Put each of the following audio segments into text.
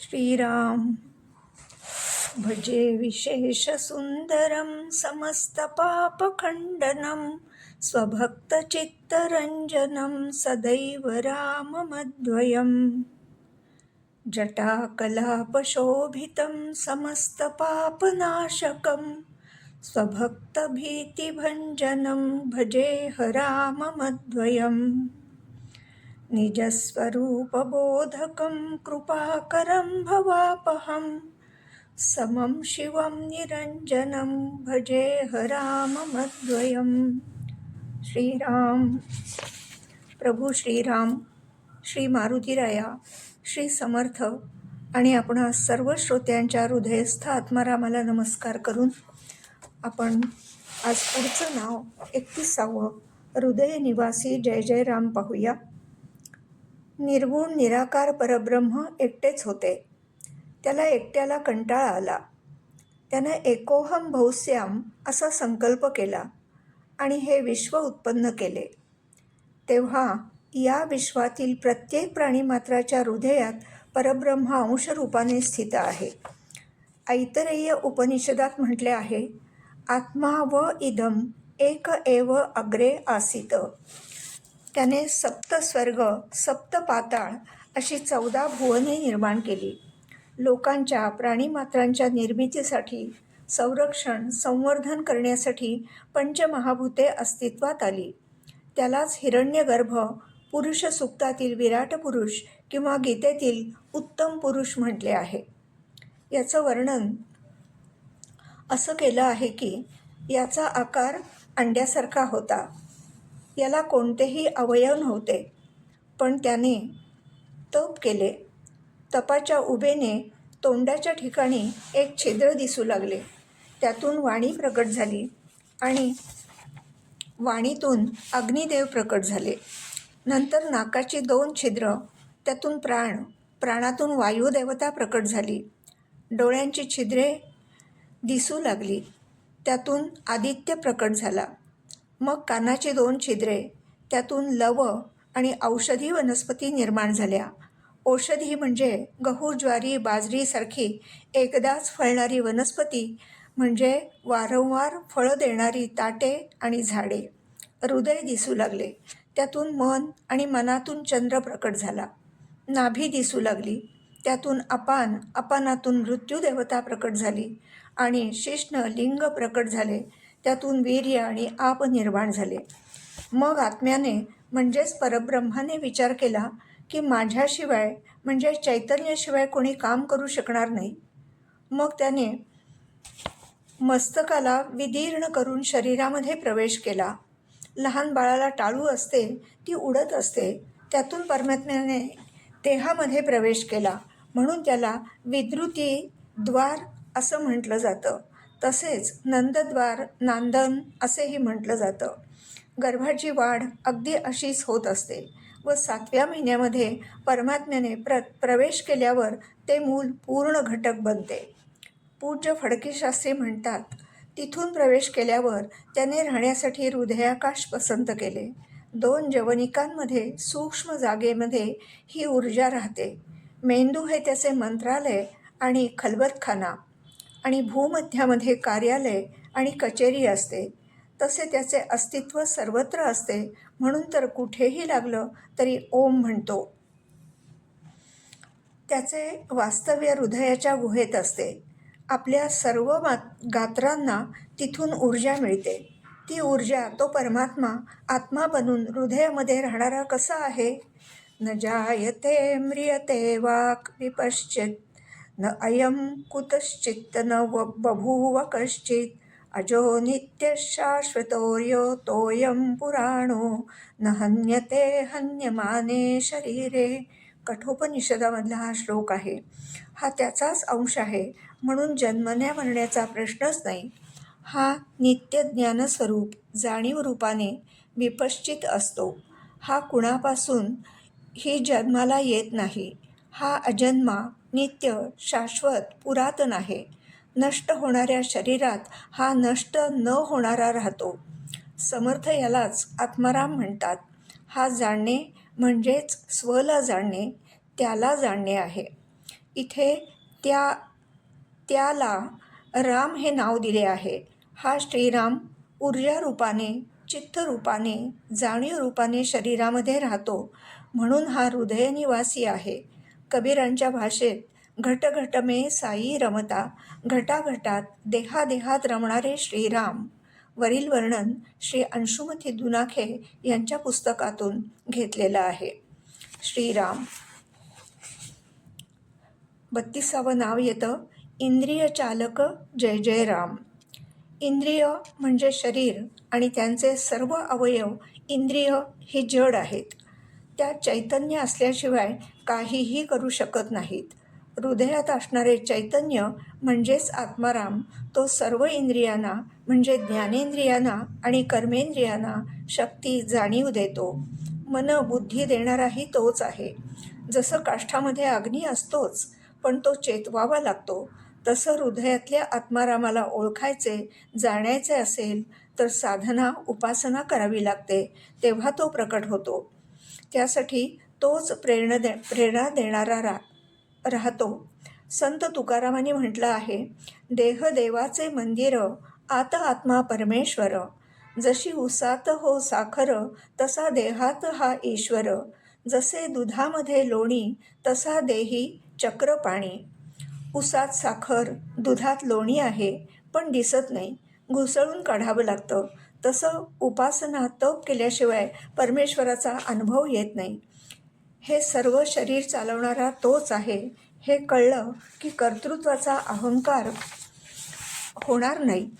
श्रीराम। भजे विशेषसुन्दरं समस्तपापखण्डनं स्वभक्तचित्तरञ्जनं सदैव राममद्वयम्। जटाकलापशोभितं समस्तपापनाशकं स्वभक्तभीतिभञ्जनं भजेह राममद्वयम् निजस्वरूपबोधकं कृपाकरं भवापहं। समं शिवं निरञ्जनं भजे हराममद्वयं श्रीराम प्रभू श्रीराम श्री मारुतीराया श्री समर्थ आणि आपण सर्व श्रोत्यांच्या हृदयस्थ आत्मारामाला नमस्कार करून आपण आज पुढचं नाव एकतीसावं हृदय निवासी जय जय राम पाहूया. निर्गुण निराकार परब्रह्म एकटेच होते. त्याला एकट्याला कंटाळा आला. त्यानं एकोहम भौस्याम असा संकल्प केला आणि हे विश्व उत्पन्न केले. तेव्हा या विश्वातील प्रत्येक प्राणीमात्राच्या हृदयात परब्रह्म अंशरूपाने स्थित आहे. ऐतरेय उपनिषदात म्हटले आहे आत्मा व इदम एक एव अग्रे आसित. त्याने सप्त स्वर्ग सप्त पाताळ अशी चौदा भुवने निर्माण केली. लोकांच्या प्राणीमात्रांच्या निर्मितीसाठी संरक्षण संवर्धन करण्यासाठी पंचमहाभूते अस्तित्वात आली. त्यालाच हिरण्यगर्भ पुरुष सुक्तातील विराट पुरुष किंवा गीतेतील उत्तम पुरुष म्हटले आहे. याचं वर्णन असं केलं आहे की याचा आकार अंड्यासारखा होता. याला कोणतेही अवयव नव्हते. पण त्याने तप केले. तपाच्या उभेने तोंडाच्या ठिकाणी एक छिद्र दिसू लागले. त्यातून वाणी प्रकट झाली आणि वाणीतून अग्निदेव प्रकट झाले. नंतर नाकाची दोन छिद्र त्यातून प्राण प्राणातून वायुदेवता प्रकट झाली. डोळ्यांची छिद्रे दिसू लागली. त्यातून आदित्य प्रकट झाला. मग कानाची दोन छिद्रे त्यातून लव आणि औषधी वनस्पती निर्माण झाल्या. औषधी म्हणजे गहू ज्वारी बाजरीसारखी एकदाच फळणारी वनस्पती म्हणजे वारंवार फळं देणारी ताटे आणि झाडे. हृदय दिसू लागले. त्यातून मन आणि मनातून चंद्र प्रकट झाला. नाभी दिसू लागली. त्यातून अपान अपानातून मृत्यूदेवता प्रकट झाली आणि शिष्ण लिंग प्रकट झाले. त्यातून वीर्य आणि आप निर्माण झाले. मग आत्म्याने म्हणजेच परब्रह्माने विचार केला की माझ्याशिवाय म्हणजे चैतन्याशिवाय कोणी काम करू शकणार नाही. मग त्याने मस्तकाला विदीर्ण करून शरीरामध्ये प्रवेश केला. लहान बाळाला टाळू असते ती उडत असते. त्यातून परमात्म्याने देहामध्ये प्रवेश केला. म्हणून त्याला विद्रुती द्वार असं म्हटलं जातं. तसेच नंदद्वार नांदन असेही म्हटलं जातं. गर्भाची वाढ अगदी अशीच होत असते व सातव्या महिन्यामध्ये परमात्म्याने प्र प्रवेश केल्यावर ते मूल पूर्ण घटक बनते. पूज्य फडकेशास्त्री म्हणतात तिथून प्रवेश केल्यावर त्याने राहण्यासाठी हृदयाकाश पसंत केले. दोन जवनिकांमध्ये सूक्ष्म जागेमध्ये ही ऊर्जा राहते. मेंदू हे त्याचे मंत्रालय आणि खलबतखाना आणि भूमध्यामध्ये कार्यालय आणि कचेरी असते. तसे त्याचे अस्तित्व सर्वत्र असते. म्हणून तर कुठेही लागलं तरी ओम म्हणतो. त्याचे वास्तव्य हृदयाच्या गुहेत असते. आपल्या सर्व मा गात्रांना तिथून ऊर्जा मिळते. ती ऊर्जा तो परमात्मा आत्मा बनून हृदयामध्ये राहणारा कसा आहे? न जायते म्रियते वाक् विपश्चित न अयं कुतश्चित्त न व बभूव कश्चित्। अजो नित्यशाश्वतोर्यो पुराणो। न हन्यते हन्यमाने शरीरे। कठोपनिषदामधला हा श्लोक आहे। हा त्याचाच अंश आहे। म्हणून जन्मण्या मरण्याचा प्रश्नच नाही। हा नित्य ज्ञानस्वरूप जाणीव रूपाने विपश्चित असतो। हा कुणापासून ही जन्माला येत नाही। हा अजन्मा नित्य शाश्वत पुरातन आहे. नष्ट होणाऱ्या शरीरात हा नष्ट न होणारा राहतो. समर्थ यालाच आत्माराम म्हणतात. हा जाणणे म्हणजेच स्वला जाणणे त्याला जाणणे आहे. इथे त्या त्याला राम हे नाव दिले आहे. हा श्रीराम ऊर्जा रूपाने चित्त रूपाने जाणीव रूपाने शरीरामध्ये राहतो. म्हणून हा हृदयनिवासी आहे. कबीरांच्या भाषेत घटघट मे साई रमता घटाघटात देहादेहात रमणारे श्रीराम. वरील वर्णन श्री अंशुमती दुनाखे यांच्या पुस्तकातून घेतलेलं आहे. श्रीराम. बत्तीसावं नाव येतं इंद्रिय चालक जय जय राम. इंद्रिय म्हणजे शरीर आणि त्यांचे सर्व अवयव इंद्रिय हे जड आहेत. त्या चैतन्य असल्याशिवाय काहीही करू शकत नाहीत. हृदयात असणारे चैतन्य म्हणजेच आत्माराम तो सर्व इंद्रियांना म्हणजे ज्ञानेंद्रियांना आणि कर्मेंद्रियांना शक्ती जाणीव देतो. मन बुद्धी देणाराही तोच आहे. जसं काष्ठामध्ये अग्नी असतोच पण तो चेतवावा लागतो. तसं हृदयातल्या आत्मारामाला ओळखायचे जाण्याचे असेल तर साधना उपासना करावी लागते तेव्हा तो प्रकट होतो. त्यासाठी तोच प्रेरणा दे प्रेरणा देणारा रा राहतो. संत तुकारामांनी म्हटलं आहे देह देवाचे मंदिर आत आत्मा परमेश्वर. जशी उसात हो साखर तसा देहात हा ईश्वर. जसे दुधामध्ये लोणी तसा देही चक्र पाणी. उसात साखर दुधात लोणी आहे पण दिसत नाही. घुसळून काढावं लागतं. तसं उपासना तप केल्याशिवाय परमेश्वराचा अनुभव येत नाही. हे सर्व शरीर चालवणारा तोच आहे हे कळलं की कर्तृत्वाचा अहंकार होणार नाही.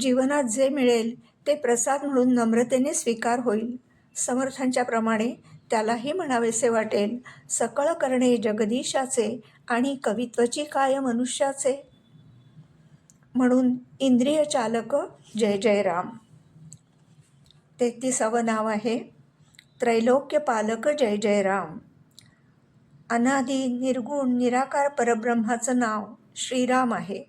जीवनात जे मिळेल ते प्रसाद म्हणून नम्रतेने स्वीकार होईल. समर्थांच्या प्रमाणे त्यालाही म्हणावेसे वाटेल सकळ करणे जगदीशाचे आणि कवित्वची काय मनुष्याचे? म्हणून इंद्रिय चालक जय जय राम तेहतीसावं नाव आहे. त्रैलोक्य पालक जय जय राम. अनादी निर्गुण निराकार परब्रह्माचं नाव श्रीराम आहे.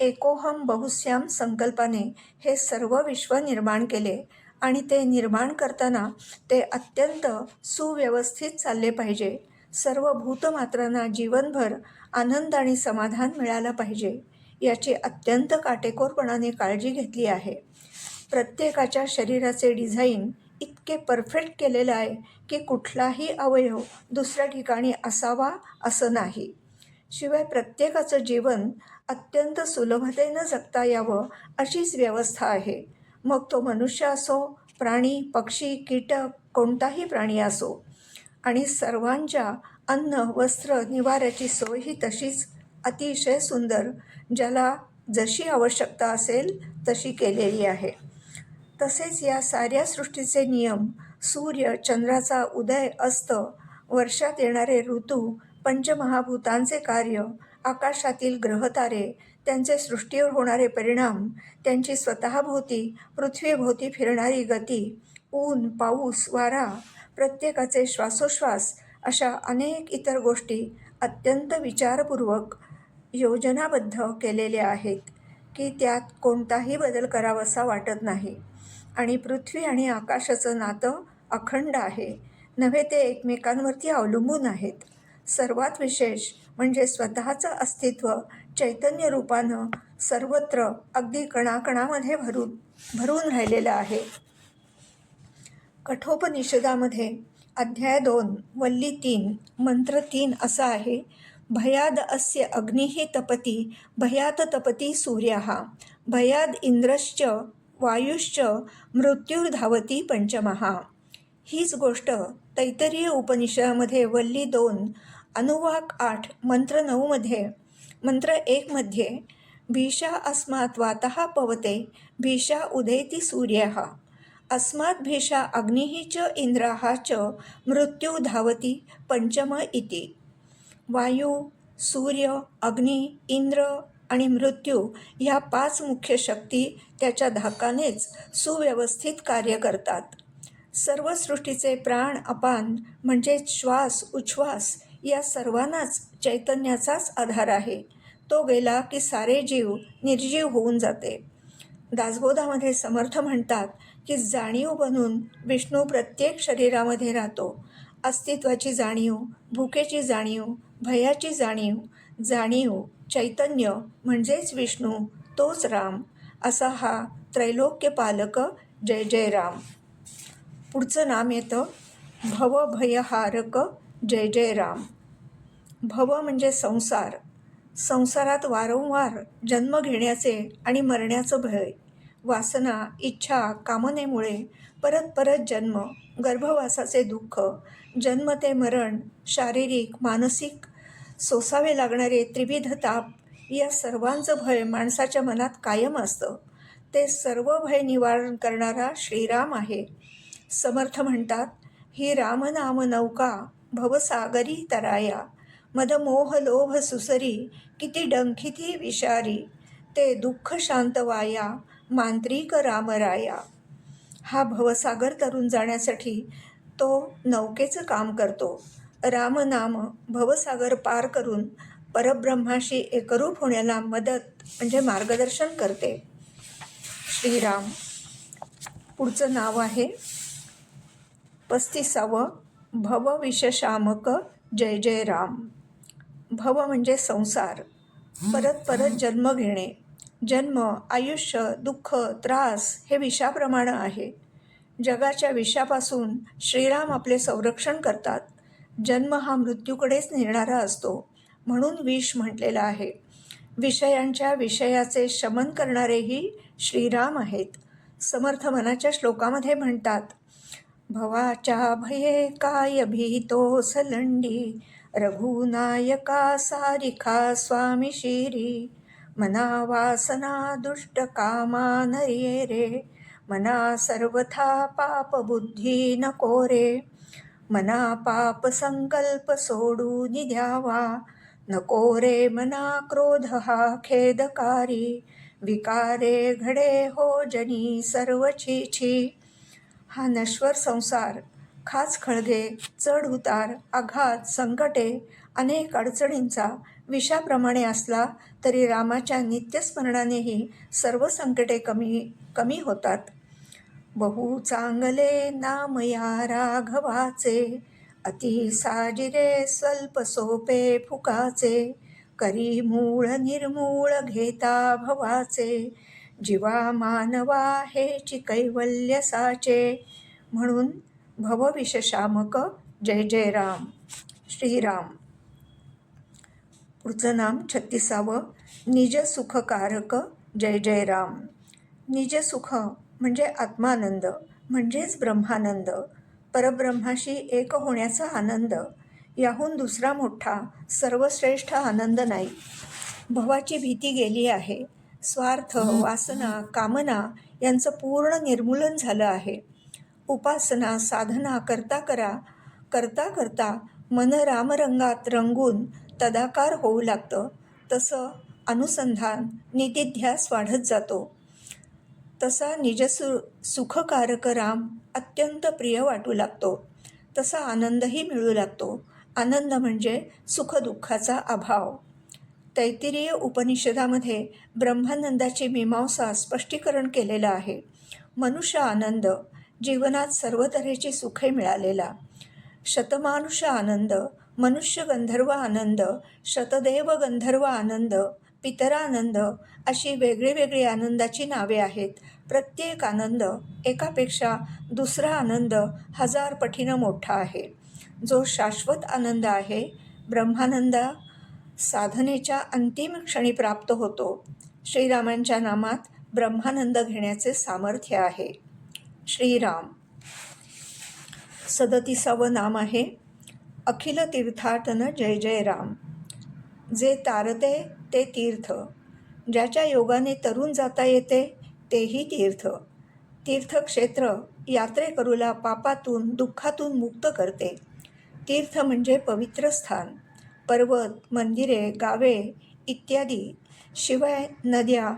एकोहम बहुश्याम संकल्पाने हे सर्व विश्व निर्माण केले आणि ते निर्माण करताना ते अत्यंत सुव्यवस्थित चालले पाहिजे. सर्व भूतमात्रांना जीवनभर आनंद आणि समाधान मिळालं पाहिजे याची अत्यंत काटेकोरपणाने काळजी घेतली आहे. प्रत्येकाच्या शरीराचे डिझाईन इतके परफेक्ट केलेलं आहे की कुठलाही अवयव दुसऱ्या ठिकाणी असावा असं नाही. शिवाय प्रत्येकाचं जीवन अत्यंत सुलभतेनं जगता यावं अशीच व्यवस्था आहे. मग तो मनुष्य असो प्राणी पक्षी कीटक कोणताही प्राणी असो आणि सर्वांच्या अन्न वस्त्र निवाऱ्याची सोय ही तशीच अतिशय सुंदर ज्याला जशी आवश्यकता असेल तशी केलेली आहे. तसेच या साऱ्या सृष्टीचे नियम सूर्य चंद्राचा उदय अस्त वर्षात येणारे ऋतू पंचमहाभूतांचे कार्य आकाशातील ग्रहतारे त्यांचे सृष्टीवर होणारे परिणाम त्यांची स्वतःभोवती पृथ्वीभोवती फिरणारी गती ऊन पाऊस वारा प्रत्येकाचे श्वासोश्वास अशा अनेक इतर गोष्टी अत्यंत विचारपूर्वक योजनाबद्ध केलेल्या आहेत की त्यात कोणताही बदल करावासा वाटत नाही. आणि पृथ्वी आणि आकाशाचं नातं अखंड आहे. नव्हे ते एकमेकांवरती अवलंबून आहेत. सर्वात विशेष म्हणजे स्वतःचं अस्तित्व चैतन्य रूपानं सर्वत्र अगदी कणाकणामध्ये भरून भरून राहिलेलं आहे. कठोपनिषदामध्ये अध्याय दोन वल्ली तीन मंत्र तीन असा आहे भयाद अस्य अग्निः तपती भयात तपती सूर्यः भयाद इंद्रश्च वायुश्च मृत्युर्धावती पंचमहा. हीच गोष्ट तैतरीय उपनिषदामध्ये वल्ली दोन अनुवाक आठ मंत्र नऊमध्ये मंत्र एकमध्ये भीषा अस्मात् वातः पवते भीषा उदेति सूर्य. अस्मात् भीषा अग्निः च इंद्राः च मृत्यू धावती पंचम इति. वायू सूर्य अग्नि इंद्र आणि मृत्यू ह्या पाच मुख्य शक्ती त्याच्या धाकानेच सुव्यवस्थित कार्य करतात. सर्व सृष्टीचे प्राण अपान म्हणजे श्वास उच्छ्वास या सर्वांनाच चैतन्याचाच आधार आहे. तो गेला की सारे जीव निर्जीव होऊन जाते. दासबोधामध्ये समर्थ म्हणतात की जाणीव बनून विष्णू प्रत्येक शरीरामध्ये राहतो. अस्तित्वाची जाणीव भुकेची जाणीव भयाची जाणीव जाणीव चैतन्य म्हणजेच विष्णू तोच राम असा हा त्रैलोक्य पालक जय जय राम. पुढचं नाम येतं भवभयहारक जय जय राम. भव म्हणजे संसार. संसारात वारंवार जन्म घेण्याचे आणि मरण्याचं भय वासना इच्छा कामनेमुळे परत परत जन्म गर्भवासाचे दुःख जन्म ते मरण शारीरिक मानसिक सोसावे लागणारे त्रिविध ताप या सर्वांचं भय माणसाच्या मनात कायम असतं. ते सर्व भय निवारण करणारा श्रीराम आहे. समर्थ म्हणतात ही रामनाम नौका भवसागरी तराया. मद मोह लोभ सुसरी किती डंखिती विषारी. ते दुःख शांत वाया मांत्रिक रामराया हा भवसागर तरून जाण्यासाठी तो नौकेचं काम करतो. रामनाम भवसागर पार करून परब्रह्माशी एकरूप होण्याला मदत म्हणजे मार्गदर्शन करते. श्रीराम. पुढचं नाव आहे पस्तीसावं भवविषशामक जय जय राम. भव म्हणजे संसार. परत परत जन्म घेणे. जन्म आयुष्य दुःख त्रास हे विषाप्रमाणे आहे. जगाच्या विषापासून श्रीराम आपले संरक्षण करतात. जन्म हा मृत्यूकडेच नेणारा असतो म्हणून विष म्हटलेला आहे. विषयांच्या विषयाचे शमन करणारेही श्रीराम आहेत. समर्थ मनाच्या श्लोकामध्ये म्हणतात भवाच्या भये काय भीतो सलंडी रघुनायका सारिखा स्वामी शिरी मना वासना दुष्ट कामा नये रे मना सर्वथा पाप बुद्धी नको रे मना पाप संकल्प सोडून द्यावा नको रे मना क्रोध हा खेदकारी. विकारे घडे हो जनी सर्व छी छी हा नश्वर संसार खास खळगे चढ उतार आघात संकटे अनेक अडचणींचा विषाप्रमाणे असला तरी रामाच्या नित्यस्मरणानेही सर्व संकटे कमी कमी होतात. बहु चांगले नाम या राघवाचे अति साजिरे स्वल्प सोपे फुकाचे करी मूळ निर्मूळ घेता भवाचे जीवा मानवा हे कैवल्य साचे. म्हणून भवविषशामक जय जय राम. श्रीराम. पुढचं नाम छत्तीसावं निजसुखकारक जय जय राम. निज सुख म्हणजे आत्मानंद म्हणजेच ब्रह्मानंद. परब्रह्माशी एक होण्याचा आनंद याहून दुसरा मोठा सर्वश्रेष्ठ आनंद नाही. भवाची भीती गेली आहे. स्वार्थ वासना कामना यांचं पूर्ण निर्मूलन झालं आहे. उपासना साधना करता करा करता करता मन रामरंगात रंगून तदाकार होऊ लागतं. तसं अनुसंधान नितिध्यास वाढत जातो. तसा निजसु सुखकारक राम अत्यंत प्रिय वाटू लागतो. तसा आनंदही मिळू लागतो. आनंद म्हणजे सुखदुःखाचा अभाव. तैतिरीय उपनिषदामध्ये ब्रह्मानंदाची मीमांसा स्पष्टीकरण केलेलं आहे. मनुष्य आनंद जीवनात सर्व तऱ्हेची सुखे मिळालेला. शतमानुष आनंद मनुष्य गंधर्व आनंद शतदेव गंधर्व आनंद पितरानंद अशी वेगळी वेगळी आनंदाची नावे आहेत. प्रत्येक आनंद एकापेक्षा दुसरा आनंद हजार पटीनं मोठा आहे. जो शाश्वत आनंद आहे ब्रह्मानंद साधनेच्या अंतिम क्षणी प्राप्त होतो. श्रीरामांच्या नामात ब्रह्मानंद घेण्याचे सामर्थ्य आहे. श्रीराम. सदतीसावं नाम आहे. अखिल तीर्थाटन जय जय राम. जे तारते ते तीर्थ. ज्याच्या योगाने तरुण जाता येते तेही तीर्थ. तीर्थक्षेत्र यात्रेकरूला पापातून दुःखातून मुक्त करते. तीर्थ म्हणजे पवित्र स्थान. पर्वत मंदिरे गावे इत्यादी. शिवाय नद्या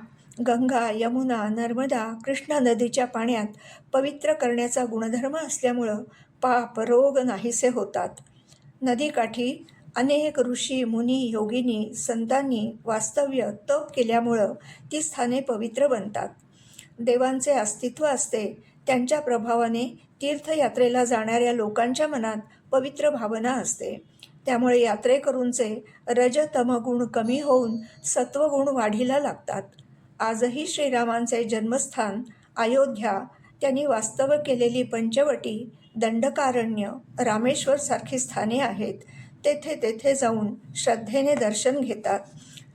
गंगा यमुना नर्मदा कृष्णा नदीच्या पाण्यात पवित्र करण्याचा गुणधर्म असल्यामुळं पाप रोग नाहीसे होतात. नदीकाठी अनेक ऋषी मुनी योगिनी संतांनी वास्तव्य तप केल्यामुळं ती स्थाने पवित्र बनतात. देवांचे अस्तित्व असते त्यांच्या प्रभावाने तीर्थयात्रेला जाणाऱ्या लोकांच्या मनात पवित्र भावना असते. त्यामुळे यात्रेकरूंचे रजतमगुण कमी होऊन सत्वगुण वाढीला लागतात. आजही श्रीरामांचे जन्मस्थान अयोध्या त्यांनी वास्तव केलेली पंचवटी दंडकारण्य रामेश्वर सारखी स्थाने आहेत. तेथे तेथे जाऊन श्रद्धेने दर्शन घेतात.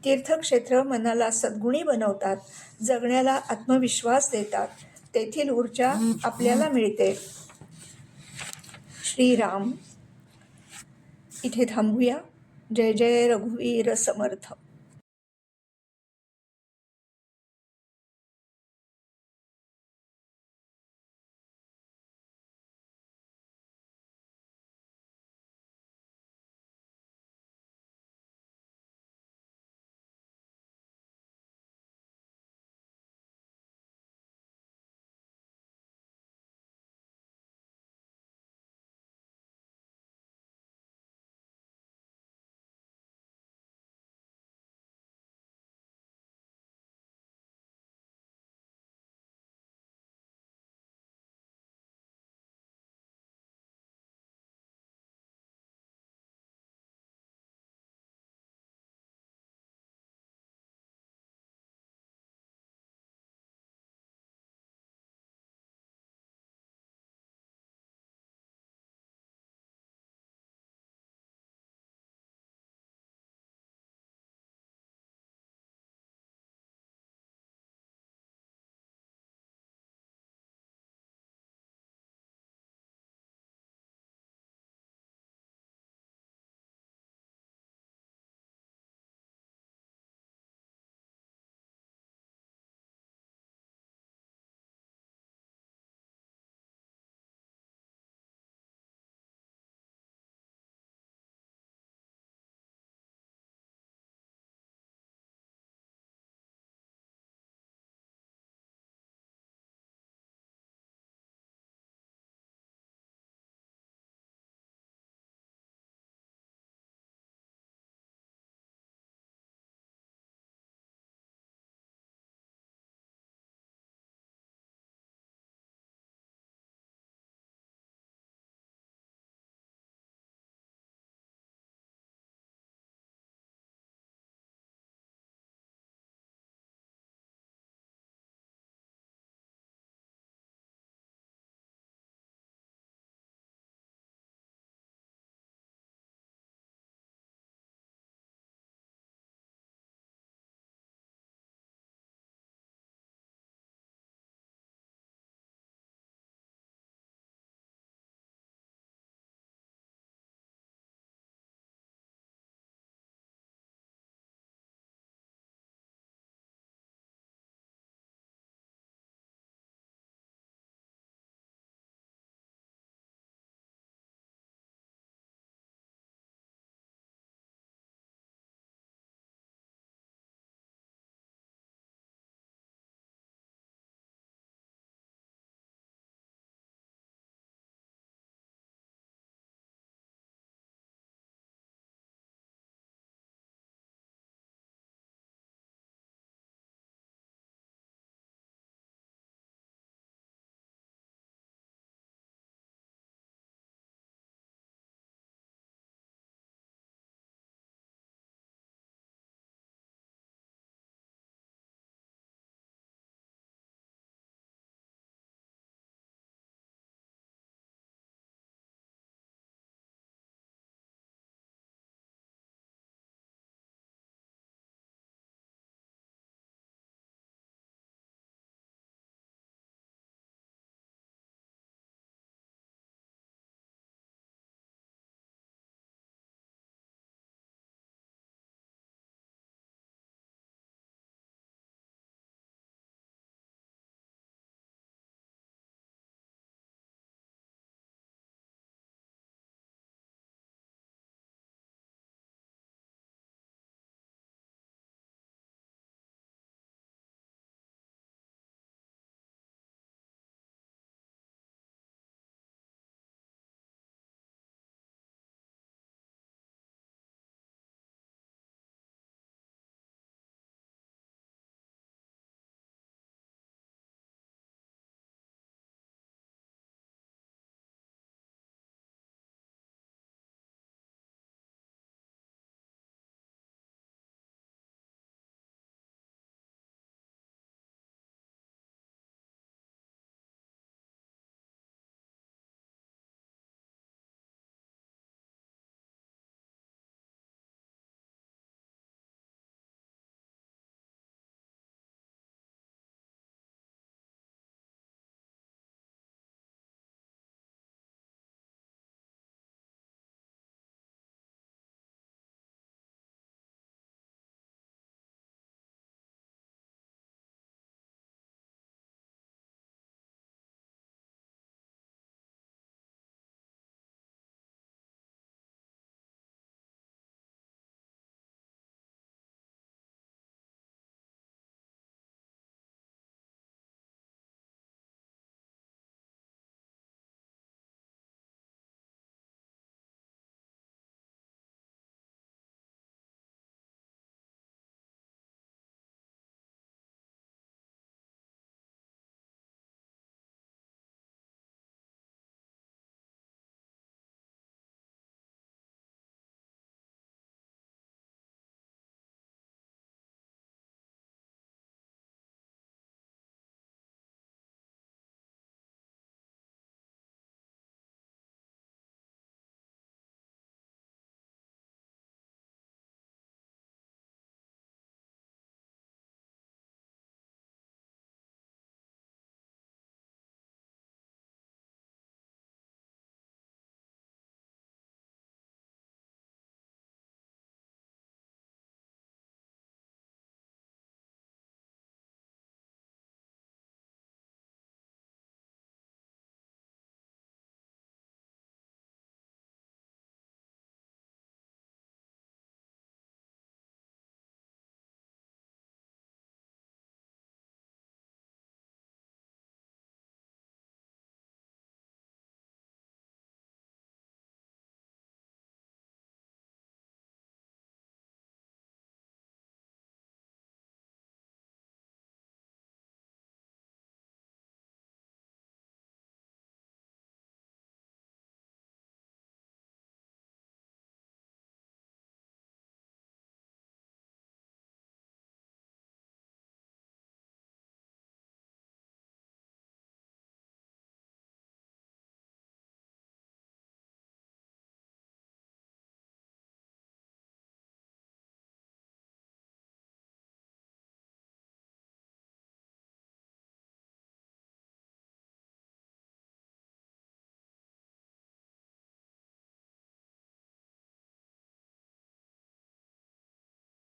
तीर्थक्षेत्र मनाला सद्गुणी बनवतात. जगण्याला आत्मविश्वास देतात. तेथील ऊर्जा आपल्याला मिळते. श्रीराम. इथे थांबूया. जय जय रघुवीर समर्थ.